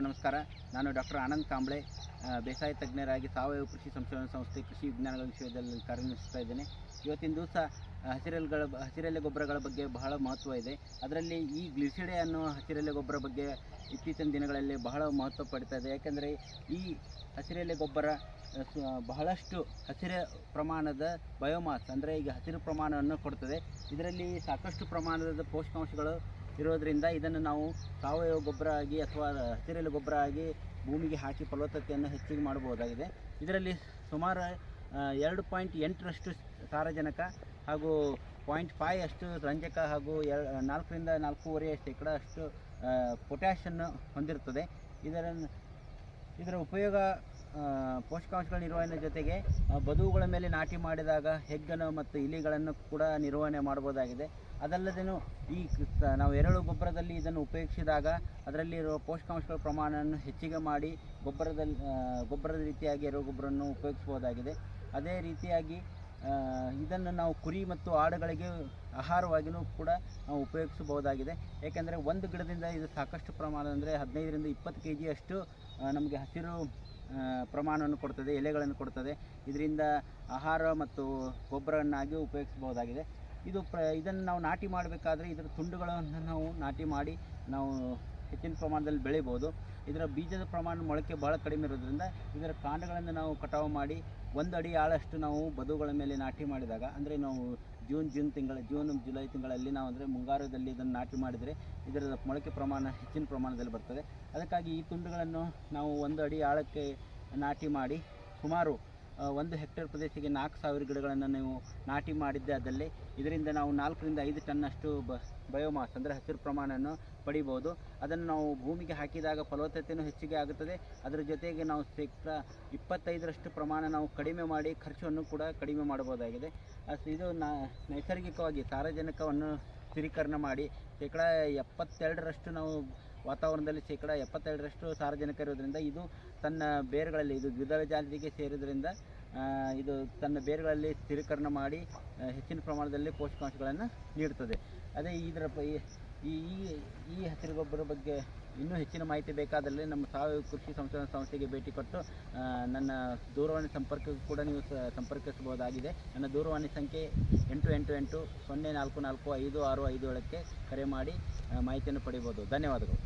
ನಮಸ್ಕಾರ. ನಾನು ಡಾಕ್ಟರ್ ಆನಂದ್ ಕಾಂಬ್ಳೆ ಬೇಸಾಯ ತಜ್ಞರಾಗಿ ಸಾವಯವ ಕೃಷಿ ಸಂಶೋಧನಾ ಸಂಸ್ಥೆ ಕೃಷಿ ವಿಜ್ಞಾನಗಳ ವಿಷಯದಲ್ಲಿ ಕಾರ್ಯನಿರ್ವಹಿಸ್ತಾ ಇದ್ದೇನೆ. ಇವತ್ತಿನ ದಿವಸ ಹಸಿರೆಲೆಗಳ ಹಸಿರೆಲೆ ಗೊಬ್ಬರಗಳ ಬಗ್ಗೆ ಬಹಳ ಮಹತ್ವ ಇದೆ. ಅದರಲ್ಲಿ ಈ ಗ್ಲಿಸಿಡೆ ಅನ್ನೋ ಹಸಿರೆಲೆ ಗೊಬ್ಬರ ಬಗ್ಗೆ ಇತ್ತೀಚಿನ ದಿನಗಳಲ್ಲಿ ಬಹಳ ಮಹತ್ವ ಪಡಿತಾ ಇದೆ ಯಾಕೆಂದರೆ ಈ ಹಸಿರೆಲೆ ಗೊಬ್ಬರ ಬಹಳಷ್ಟು ಹಸಿರು ಪ್ರಮಾಣದ ಬಯೋಮಾಸ್, ಅಂದರೆ ಈಗ ಹಸಿರು ಪ್ರಮಾಣವನ್ನು ಕೊಡ್ತದೆ. ಇದರಲ್ಲಿ ಸಾಕಷ್ಟು ಪ್ರಮಾಣದ ಪೋಷಕಾಂಶಗಳು ಇರೋದರಿಂದ ಇದನ್ನು ನಾವು ಸಾವಯವ ಗೊಬ್ಬರ ಆಗಿ ಅಥವಾ ಹಸಿರೆಲೆ ಗೊಬ್ಬರ ಆಗಿ ಭೂಮಿಗೆ ಹಾಕಿ ಫಲವತ್ತತೆಯನ್ನು ಹೆಚ್ಚಿಗೆ ಮಾಡಬಹುದಾಗಿದೆ. ಇದರಲ್ಲಿ ಸುಮಾರು ಎರಡು ಪಾಯಿಂಟ್ ಎಂಟರಷ್ಟು ಸಾರಜನಕ ಹಾಗೂ ಪಾಯಿಂಟ್ ಫೈ ಅಷ್ಟು ರಂಜಕ ಹಾಗೂ ಎರ, ನಾಲ್ಕರಿಂದ ನಾಲ್ಕೂವರೆ ಶೇಕಡ ಅಷ್ಟು ಪೊಟ್ಯಾಷನ್ನು ಹೊಂದಿರುತ್ತದೆ. ಇದರ ಇದರ ಉಪಯೋಗ ಪೋಷಕಾಂಶಗಳ ನಿರ್ವಹಣೆ ಜೊತೆಗೆ ಬದುವುಗಳ ಮೇಲೆ ನಾಟಿ ಮಾಡಿದಾಗ ಹೆಗ್ಗನ್ನು ಮತ್ತು ಇಲಿಗಳನ್ನು ಕೂಡ ನಿರ್ವಹಣೆ ಮಾಡ್ಬೋದಾಗಿದೆ ಅದಲ್ಲದೇನು, ಈ ನಾವು ಎರಳು ಗೊಬ್ಬರದಲ್ಲಿ ಇದನ್ನು ಉಪಯೋಗಿಸಿದಾಗ ಅದರಲ್ಲಿರುವ ಪೋಷಕಾಂಶಗಳ ಪ್ರಮಾಣವನ್ನು ಹೆಚ್ಚಿಗೆ ಮಾಡಿ ಗೊಬ್ಬರದಲ್ಲಿ ಗೊಬ್ಬರದ ರೀತಿಯಾಗಿ ಎರೆಹುಳು ಗೊಬ್ಬರವನ್ನು ಉಪಯೋಗಿಸ್ಬೋದಾಗಿದೆ ಅದೇ ರೀತಿಯಾಗಿ ಇದನ್ನು ನಾವು ಕುರಿ ಮತ್ತು ಆಡುಗಳಿಗೆ ಆಹಾರವಾಗಿಯೂ ಕೂಡ ನಾವು ಉಪಯೋಗಿಸಬಹುದಾಗಿದೆ. ಏಕೆಂದರೆ ಒಂದು ಗಿಡದಿಂದ ಇದು ಸಾಕಷ್ಟು ಪ್ರಮಾಣ ಅಂದರೆ ಹದಿನೈದರಿಂದ ಇಪ್ಪತ್ತು ಕೆ ಜಿಯಷ್ಟು ನಮಗೆ ಹಸಿರು ಪ್ರಮಾಣವನ್ನು ಕೊಡ್ತದೆ, ಎಲೆಗಳನ್ನು ಕೊಡ್ತದೆ. ಇದರಿಂದ ಆಹಾರ ಮತ್ತು ಗೊಬ್ಬರವನ್ನಾಗಿ ಉಪಯೋಗಿಸಬಹುದಾಗಿದೆ. ಇದು ಪ್ರ, ಇದನ್ನು ನಾವು ನಾಟಿ ಮಾಡಬೇಕಾದ್ರೆ ಇದರ ತುಂಡುಗಳನ್ನು ನಾವು ನಾಟಿ ಮಾಡಿ, ನಾವು ಹೆಚ್ಚಿನ ಪ್ರಮಾಣದಲ್ಲಿ ಬೆಳಿಬೋದು. ಇದರ ಬೀಜದ ಪ್ರಮಾಣ ಮೊಳಕೆ ಭಾಳ ಕಡಿಮೆ ಇರೋದ್ರಿಂದ ಇದರ ಕಾಂಡಗಳನ್ನು ನಾವು ಕಟಾವು ಮಾಡಿ ಒಂದು ಅಡಿ ಆಳಷ್ಟು ನಾವು ಬದುಗಳ ಮೇಲೆ ನಾಟಿ ಮಾಡಿದಾಗ, ಅಂದರೆ ನಾವು ಜೂನ್ ಜೂನ್ ತಿಂಗಳ, ಜೂನ್, ಜುಲೈ ತಿಂಗಳಲ್ಲಿ ನಾವು ಅಂದರೆ ಮುಂಗಾರದಲ್ಲಿ ಇದನ್ನು ನಾಟಿ ಮಾಡಿದರೆ ಇದರ ಮೊಳಕೆ ಪ್ರಮಾಣ ಹೆಚ್ಚಿನ ಪ್ರಮಾಣದಲ್ಲಿ ಬರ್ತದೆ. ಅದಕ್ಕಾಗಿ ಈ ತುಂಡುಗಳನ್ನು ನಾವು ಒಂದು ಅಡಿ ಆಳಕ್ಕೆ ನಾಟಿ ಮಾಡಿ ಸುಮಾರು ಒಂದು ಹೆಕ್ಟೇರ್ ಪ್ರದೇಶಕ್ಕೆ ನಾಲ್ಕು ಸಾವಿರ ಗಿಡಗಳನ್ನು ನೀವು ನಾಟಿ ಮಾಡಿದ್ದೆ ಅದರಲ್ಲಿ. ಇದರಿಂದ ನಾವು ನಾಲ್ಕರಿಂದ ಐದು ಟನ್ನಷ್ಟು ಬ ಬಯೋಮಾಸ್ ಅಂದರೆ ಹಸಿರು ಪ್ರಮಾಣವನ್ನು ಪಡಿಬೋದು. ಅದನ್ನು ನಾವು ಭೂಮಿಗೆ ಹಾಕಿದಾಗ ಫಲವತ್ತತೆಯೂ ಹೆಚ್ಚಿಗೆ ಆಗುತ್ತದೆ. ಅದರ ಜೊತೆಗೆ ನಾವು ಶೇಕಡ ಇಪ್ಪತ್ತೈದರಷ್ಟು ಪ್ರಮಾಣ ನಾವು ಕಡಿಮೆ ಮಾಡಿ ಖರ್ಚನ್ನು ಕೂಡ ಕಡಿಮೆ ಮಾಡಬಹುದಾಗಿದೆ. ಇದು ನಾ, ನೈಸರ್ಗಿಕವಾಗಿ ಸಾರಜನಕವನ್ನು ಸ್ಥಿರೀಕರಣ ಮಾಡಿ, ಶೇಕಡ ಎಪ್ಪತ್ತೆರಡರಷ್ಟು ನಾವು ವಾತಾವರಣದಲ್ಲಿ ಶೇಕಡ ಎಪ್ಪತ್ತೆರಡರಷ್ಟು ಸಾರಜನಕ ಇರೋದರಿಂದ ಇದು ತನ್ನ ಬೇರುಗಳಲ್ಲಿ, ಇದು ದ್ವಿದಳ ಜಾತಿಗೆ ಸೇರೋದ್ರಿಂದ ಇದು ತನ್ನ ಬೇರುಗಳಲ್ಲಿ ಸ್ಥಿರೀಕರಣ ಮಾಡಿ ಹೆಚ್ಚಿನ ಪ್ರಮಾಣದಲ್ಲಿ ಪೋಷಕಾಂಶಗಳನ್ನು ನೀಡುತ್ತದೆ ಅದೇ ಇದರ ಈ ಈ ಹಸಿರು ಗೊಬ್ಬರ ಬಗ್ಗೆ ಇನ್ನೂ ಹೆಚ್ಚಿನ ಮಾಹಿತಿ ಬೇಕಾದಲ್ಲಿ ನಮ್ಮ ಸಾವಯವ ಕೃಷಿ ಸಂಶೋಧನಾ ಸಂಸ್ಥೆಗೆ ಭೇಟಿ ಕೊಟ್ಟು ನನ್ನ ದೂರವಾಣಿ ಸಂಪರ್ಕಕ್ಕೂ ಕೂಡ ನೀವು ಸಂಪರ್ಕಿಸಬಹುದಾಗಿದೆ. ನನ್ನ ದೂರವಾಣಿ ಸಂಖ್ಯೆ ಎಂಟು ಎಂಟು ಎಂಟು ಸೊನ್ನೆ ನಾಲ್ಕು ನಾಲ್ಕು ಐದು ಆರು ಐದು ಏಳಕ್ಕೆ ಕರೆ ಮಾಡಿ ಮಾಹಿತಿಯನ್ನು ಪಡೆಯಬಹುದು. ಧನ್ಯವಾದಗಳು.